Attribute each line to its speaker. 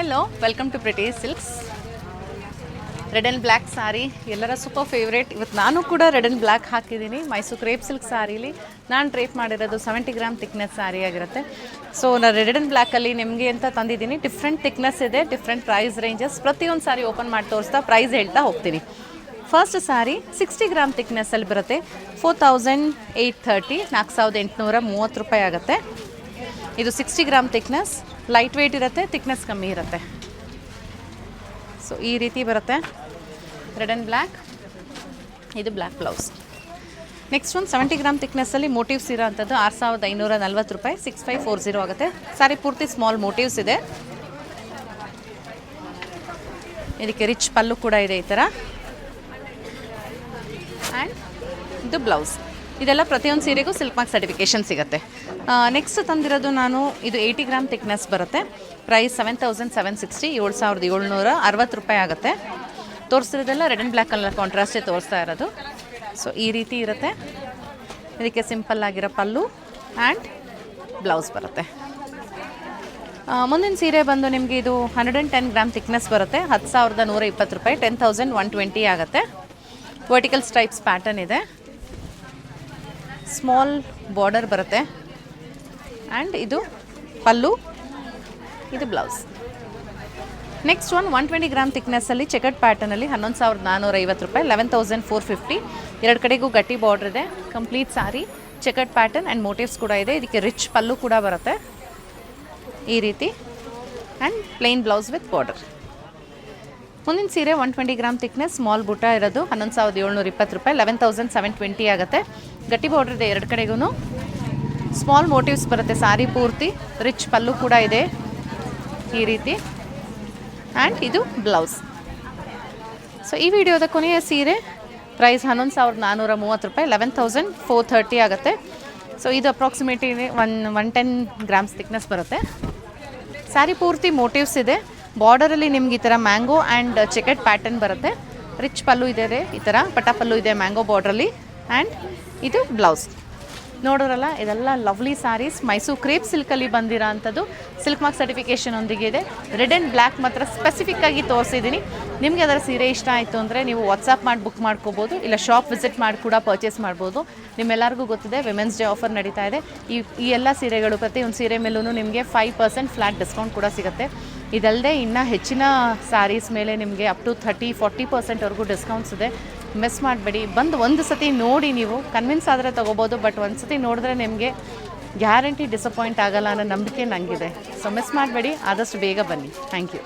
Speaker 1: Hello welcome to pretty silks red and black sari ಎಲ್ಲರ super favourite ಇವತ್ತು ನಾನು ಕೂಡ ರೆಡ್ ಆ್ಯಂಡ್ ಬ್ಲ್ಯಾಕ್ ಹಾಕಿದ್ದೀನಿ. ಮೈಸೂರು ಕ್ರೇಪ್ ಸಿಲ್ಕ್ ಸಾರೀಲಿ ನಾನು ಟ್ರೇಪ್ ಮಾಡಿರೋದು ಸೆವೆಂಟಿ ಗ್ರಾಮ್ ತಿಕ್ನೆಸ್ ಸಾರಿ ಆಗಿರುತ್ತೆ. ಸೊ ನಾನು ರೆಡ್ ಆ್ಯಂಡ್ ಬ್ಲ್ಯಾಕಲ್ಲಿ ನಿಮಗೆ ಅಂತ ತಂದಿದ್ದೀನಿ. ಡಿಫ್ರೆಂಟ್ ತಿಕ್ನೆಸ್ ಇದೆ ಡಿಫ್ರೆಂಟ್ ಪ್ರೈಸ್ ರೇಂಜಸ್ ಪ್ರತಿಯೊಂದು ಸಾರಿ ಓಪನ್ ಮಾಡಿ ತೋರಿಸ್ತಾ ಪ್ರೈಸ್ ಹೇಳ್ತಾ ಹೋಗ್ತೀನಿ. ಫಸ್ಟ್ ಸಾರಿ ಸಿಕ್ಸ್ಟಿ ಗ್ರಾಮ್ ತಿಕ್ನೆಸ್ಸಲ್ಲಿ ಬರುತ್ತೆ. ಫೋರ್ ತೌಸಂಡ್ ಏಯ್ಟ್ ಥರ್ಟಿ ನಾಲ್ಕು ಸಾವಿರದ ಎಂಟುನೂರ ಮೂವತ್ತು ರೂಪಾಯಿ ಆಗುತ್ತೆ. ಇದು sixty gram thickness light weight ಇರುತ್ತೆ ತಿಕ್ನೆಸ್ ಕಮ್ಮಿ ಇರುತ್ತೆ. ಸೊ ಈ ರೀತಿ ಬರುತ್ತೆ. ರೆಡ್ ಆ್ಯಂಡ್ ಬ್ಲ್ಯಾಕ್ ಇದು ಬ್ಲ್ಯಾಕ್ ಬ್ಲೌಸ್ ನೆಕ್ಸ್ಟ್ ಒಂದು ಸೆವೆಂಟಿ ಗ್ರಾಮ್ ತಿಕ್ನೆಸ್ಸಲ್ಲಿ ಮೋಟಿವ್ಸ್ ಇರೋ ಅಂಥದ್ದು ಆರು ಸಾವಿರದ ಐನೂರ ನಲ್ವತ್ತು ರೂಪಾಯಿ ಸಿಕ್ಸ್ ಫೈವ್ ಫೋರ್ ಜೀರೋ ಆಗುತ್ತೆ. ಸಾರಿ ಪೂರ್ತಿ ಸ್ಮಾಲ್ ಮೋಟಿವ್ಸ್ ಇದೆ. ಇದಕ್ಕೆ ರಿಚ್ ಪಲ್ಲು ಕೂಡ ಇದೆ ಈ ಥರ ಆ್ಯಂಡ್ ಇದು ಬ್ಲೌಸ್ ಇದೆಲ್ಲ ಪ್ರತಿಯೊಂದು ಸೀರೆಗೂ ಸಿಲ್ಕ್ ಮಾರ್ಕ್ ಸರ್ಟಿಫಿಕೇಷನ್ ಸಿಗುತ್ತೆ. ನೆಕ್ಸ್ಟ್ ತಂದಿರೋದು ನಾನು, ಇದು ಏಯ್ಟಿ ಗ್ರಾಮ್ ತಿಕ್ನೆಸ್ ಬರುತ್ತೆ. Price seven thousand seven sixty ಏಳು ಸಾವಿರದ ಏಳ್ನೂರ ಅರವತ್ತು ರೂಪಾಯಿ ಆಗುತ್ತೆ. ತೋರಿಸಿರೋದೆಲ್ಲ ರೆಡ್ ಆ್ಯಂಡ್ ಬ್ಲ್ಯಾಕ್ ಕಲರ್ ಕಾಂಟ್ರಾಸ್ಟೇ ತೋರಿಸ್ತಾ ಇರೋದು. ಸೊ ಈ ರೀತಿ ಇರುತ್ತೆ. ಇದಕ್ಕೆ ಸಿಂಪಲ್ ಆಗಿರೋ ಪಲ್ಲು ಆ್ಯಂಡ್ ಬ್ಲೌಸ್ ಬರುತ್ತೆ. ಮುಂದಿನ ಸೀರೆ ಬಂದು ನಿಮಗೆ ಇದು hundred and ten gram thickness ಬರುತ್ತೆ. ಹತ್ತು ಸಾವಿರದ ನೂರ ಇಪ್ಪತ್ತು ರೂಪಾಯಿ ಟೆನ್ ತೌಸಂಡ್ ಒನ್ ಟ್ವೆಂಟಿ ಆಗುತ್ತೆ. ವರ್ಟಿಕಲ್ ಸ್ಟ್ರೈಪ್ಸ್ ಪ್ಯಾಟರ್ನ್ ಇದೆ. ಸ್ಮಾಲ್ ಬಾರ್ಡರ್ ಬರುತ್ತೆ. ಆ್ಯಂಡ್ ಇದು ಪಲ್ಲು, ಇದು blouse next one one twenty gram ತಿಕ್ನೆಸ್ಸಲ್ಲಿ checked ಪ್ಯಾಟರ್ನಲ್ಲಿ ಹನ್ನೊಂದು ಸಾವಿರದ ನಾನ್ನೂರ ಐವತ್ತು ರೂಪಾಯಿ ಲೆವೆನ್ ತೌಸಂಡ್ ಫೋರ್ ಫಿಫ್ಟಿ ಎರಡು ಕಡೆಗೂ ಗಟ್ಟಿ ಬಾರ್ಡರ್ ಇದೆ complete sari checked pattern and motifs ಕೂಡ ಇದೆ. ಇದಕ್ಕೆ ರಿಚ್ ಪಲ್ಲು ಕೂಡ ಬರುತ್ತೆ. ಈ ರೀತಿ. And plain blouse with border ಮುಂದಿನ ಸೀರೆ one twenty gram thickness small butta ಇರೋದು ಹನ್ನೊಂದು ಸಾವಿರದ ಏಳ್ನೂರ ಇಪ್ಪತ್ತು ರೂಪಾಯಿ ಲೆವೆನ್ ತೌಸಂಡ್ ಸೆವೆನ್ ಟ್ವೆಂಟಿ ಆಗುತ್ತೆ. ಗಟ್ಟಿ ಬಾರ್ಡರ್ ಇದೆ ಎರಡು ಕಡೆಗೂ ಸ್ಮಾಲ್ ಮೋಟಿವ್ಸ್ ಬರುತ್ತೆ ಸಾರಿ ಪೂರ್ತಿ ರಿಚ್ ಪಲ್ಲು ಕೂಡ ಇದೆ ಈ ರೀತಿ. ಆ್ಯಂಡ್ ಇದು ಬ್ಲೌಸ್ ಸೊ ಈ ವಿಡಿಯೋದ ಕೊನೆಯ ಸೀರೆ ಪ್ರೈಸ್ ಹನ್ನೊಂದು ಸಾವಿರದ ನಾನ್ನೂರ ಮೂವತ್ತು ರೂಪಾಯಿ ಲೆವೆನ್ ತೌಸಂಡ್ ಫೋರ್ ಥರ್ಟಿ ಆಗುತ್ತೆ. ಸೊ ಇದು approximately one one ten grams thickness ಬರುತ್ತೆ. ಸ್ಯಾರಿ ಪೂರ್ತಿ ಮೋಟಿವ್ಸ್ ಇದೆ. ಬಾರ್ಡರಲ್ಲಿ ನಿಮ್ಗೆ ಈ ಥರ ಮ್ಯಾಂಗೋ ಆ್ಯಂಡ್ ಚೆಕೆಟ್ ಪ್ಯಾಟರ್ನ್ ಬರುತ್ತೆ. ರಿಚ್ ಪಲ್ಲು ಇದೆ ಈ ಥರ ಪಟಾಪಲ್ಲು ಇದೆ ಮ್ಯಾಂಗೋ ಬಾರ್ಡ್ರಲ್ಲಿ ಆ್ಯಂಡ್ ಇದು ಬ್ಲೌಸ್ ನೋಡೋರಲ್ಲ ಇದೆಲ್ಲ ಲವ್ಲಿ ಸ್ಯಾರೀಸ್ ಮೈಸೂರು ಕ್ರೇಪ್ ಸಿಲ್ಕಲ್ಲಿ ಬಂದಿರೋ ಅಂಥದ್ದು. ಸಿಲ್ಕ್ ಮಾರ್ಕ್ ಸರ್ಟಿಫಿಕೇಷನ್ ಒಂದಿಗೆ ಇದೆ. ರೆಡ್ ಆ್ಯಂಡ್ ಬ್ಲ್ಯಾಕ್ ಮಾತ್ರ ಸ್ಪೆಸಿಫಿಕ್ ಆಗಿ ತೋರಿಸಿದ್ದೀನಿ. ನಿಮಗೆ ಅದರ ಸೀರೆ ಇಷ್ಟ ಆಯಿತು ಅಂದರೆ ನೀವು ವಾಟ್ಸಪ್ ಮಾಡಿ ಬುಕ್ ಮಾಡ್ಕೋಬೋದು. ಇಲ್ಲ ಶಾಪ್ ವಿಸಿಟ್ ಮಾಡಿ ಕೂಡ ಪರ್ಚೇಸ್ ಮಾಡ್ಬೋದು. ನಿಮ್ಮೆಲ್ಲರಿಗೂ ಗೊತ್ತಿದೆ ವಿಮೆನ್ಸ್ ಡೇ ಆಫರ್ ನಡೀತಾ ಇದೆ. ಈ ಈ ಎಲ್ಲ ಸೀರೆಗಳು ಪ್ರತಿಯೊಂದು ಸೀರೆ ಮೇಲೂ ನಿಮಗೆ ಫೈವ್ ಪರ್ಸೆಂಟ್ ಫ್ಲ್ಯಾಟ್ ಡಿಸ್ಕೌಂಟ್ ಕೂಡ ಸಿಗುತ್ತೆ. ಇದಲ್ಲದೆ ಇನ್ನೂ ಹೆಚ್ಚಿನ ಸ್ಯಾರೀಸ್ ಮೇಲೆ ನಿಮಗೆ ಅಪ್ ಟು ಥರ್ಟಿ ಫಾರ್ಟಿ ಪರ್ಸೆಂಟ್ವರೆಗೂ ಡಿಸ್ಕೌಂಟ್ಸ್ ಇದೆ. ಮಿಸ್ ಮಾಡಬೇಡಿ. ಬಂದು ಒಂದು ಸತಿ ನೋಡಿ ನೀವು. ಕನ್ವಿನ್ಸ್ ಆದರೆ ತೊಗೋಬೋದು ಬಟ್ ಒಂದು ಸತಿ ನೋಡಿದ್ರೆ ನಿಮಗೆ ಗ್ಯಾರಂಟಿ ಡಿಸಪಾಯಿಂಟ್ ಆಗಲ್ಲ ಅನ್ನೋ ನಂಬಿಕೆ ನನಗಿದೆ ಸೊ ಮಿಸ್ ಮಾಡಬೇಡಿ. ಆದಷ್ಟು ಬೇಗ ಬನ್ನಿ. Thank you